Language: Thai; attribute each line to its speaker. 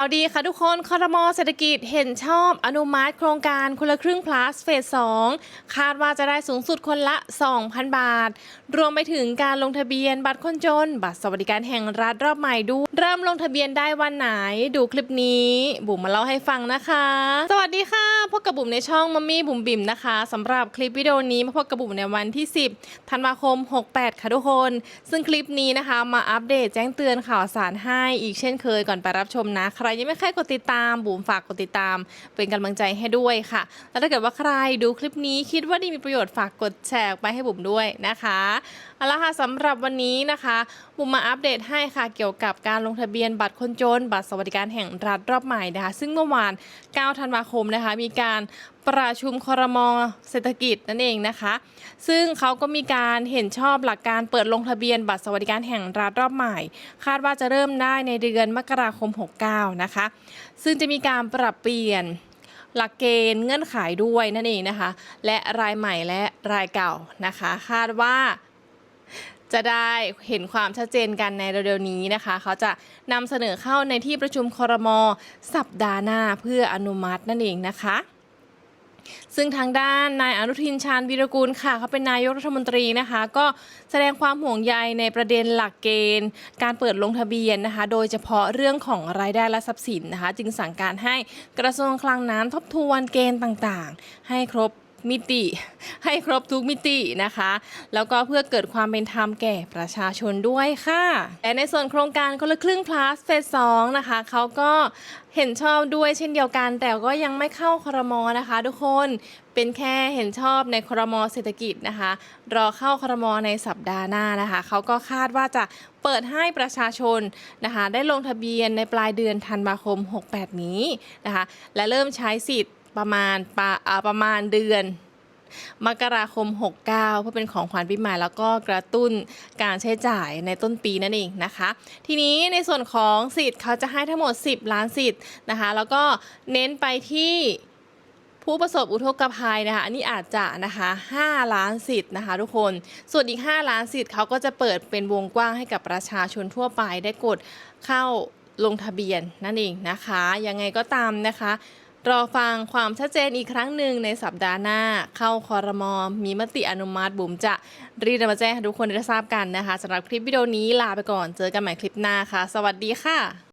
Speaker 1: เอาดีค่ะทุกคนคอรมอเศรษฐกิจเห็นชอบอนุมัติโครงการคนละครึ่ง plus เฟส 2 คาดว่าจะได้สูงสุดคนละ 2,000 บาท รวมไปถึงการลงทะเบียนบัตรคนจน บัตรสวัสดิการแห่งรัฐรอบใหม่ด้วย เริ่มลงทะเบียนได้วันไหนดูคลิปนี้ บุ๋มมาเล่าให้ฟังนะคะ สวัสดีค่ะพบกับบุ๋มในช่องมัมมี่บุ๋มบิ่มนะคะสำหรับคลิปวิดีโอนี้มาพบกับบุ๋มในวันที่ 10ธันวาคม 68 ค่ะทุกคน ซึ่งคลิปนี้นะคะ มาอัปเดตแจ้งเตือนข่าวสารให้อีกเช่นเคยก่อนไปรับชมนะ ใครยังไม่เคยกดติดตามบุ๋มฝากกดติดตาม เป็นกำลังใจให้ด้วยค่ะ แล้วถ้าเกิดว่าใครดูคลิปนี้คิดว่าดีมีประโยชน์ฝากกดแชร์ออกไปให้บุ๋มด้วยนะคะเอาละค่ะสำหรับวันนี้นะคะ บุ๋มมาอัปเดตให้ค่ะเกี่ยวกับการลงงทะเบียนบัตรคนจน บัตรสวัสดิการแห่งรัฐรอบใหม่นะคะซึ่งเมื่อวาน 9 ธันวาคมนะคะมีการประชุมครมเศรษฐกิจนั่นเองนะคะ ซึ่งเขาก็มีการเห็นชอบหลักการเปิดลงทะเบียนบัตรสวัสดิการแห่งรัฐรอบใหม่ คาดว่าจะเริ่มได้ในเดือนมกราคม 69 นะคะ ซึ่งจะมีการปรับเปลี่ยนหลักเกณฑ์เงื่อนไขด้วยนั่นเองนะคะ และรายใหม่และรายเก่านะคะ คาดว่า จะได้เห็นความชัดเจนกันในเร็วๆนี้นะคะ เขาจะนำเสนอเข้าในที่ประชุมครมสัปดาห์หน้าเพื่ออนุมัตินั่นเองนะคะซึ่งทางด้านนายอนุทินชาญวีรกูลค่ะ เขาเป็นนายกรัฐมนตรีนะคะ ก็แสดงความห่วงใยในประเด็นหลักเกณฑ์ การเปิดลงทะเบียนนะคะ โดยเฉพาะเรื่องของรายได้และทรัพย์สินนะคะ จึงสั่งการให้กระทรวงคลังน้ำทบทวนเกณฑ์ต่างๆ ให้ครบ มิติให้ครบทุกมิตินะคะ แล้วก็เพื่อเกิดความเป็นธรรมแก่ประชาชนด้วยค่ะและในส่วนโครงการคนละครึ่ง plus เฟส2นะคะเขาก็เห็นชอบด้วยเช่นเดียวกัน แต่ก็ยังไม่เข้าครมอนะคะ ทุกคนเป็นแค่เห็นชอบในครมเศรษฐกิจนะคะ รอเข้าครมในสัปดาห์หน้านะคะเขาก็คาดว่าจะเปิดให้ประชาชนนะคะ ได้ลงทะเบียนในปลายเดือนธันวาคม 68 นี้นะคะ และเริ่มใช้สิทธิ์ ประมาณปะอ่าประมาณเดือน มกราคม 69 เพื่อเป็นของขวัญปีใหม่แล้วก็กระตุ้นการใช้จ่ายในต้นปีนั่นเองนะคะ ทีนี้ในส่วนของสิทธิ์เขาจะให้ทั้งหมด 10 ล้านสิทธิ์นะคะ แล้วก็เน้นไปที่ผู้ประสบอุทกภัยนะคะอันนี้อาจจะนะคะ5ล้านสิทธิ์นะคะ ทุกคนส่วนอีก 5 ล้านสิทธิ์เขาก็จะเปิดเป็นวงกว้างให้กับประชาชนทั่วไปได้กดเข้าลงทะเบียนนั่นเองนะคะ ยังไงก็ตามนะคะ รอฟังความชัดเจนอีกครั้งหนึ่งในสัปดาห์หน้า เข้าคอรมอมีมติอนุมัติบุ๋มจะรีดมาแจ้งให้ทุกคนได้ทราบกันนะคะสำหรับคลิปวิดีโอนี้ลาไปก่อนเจอกันใหม่คลิปหน้าค่ะ สวัสดีค่ะ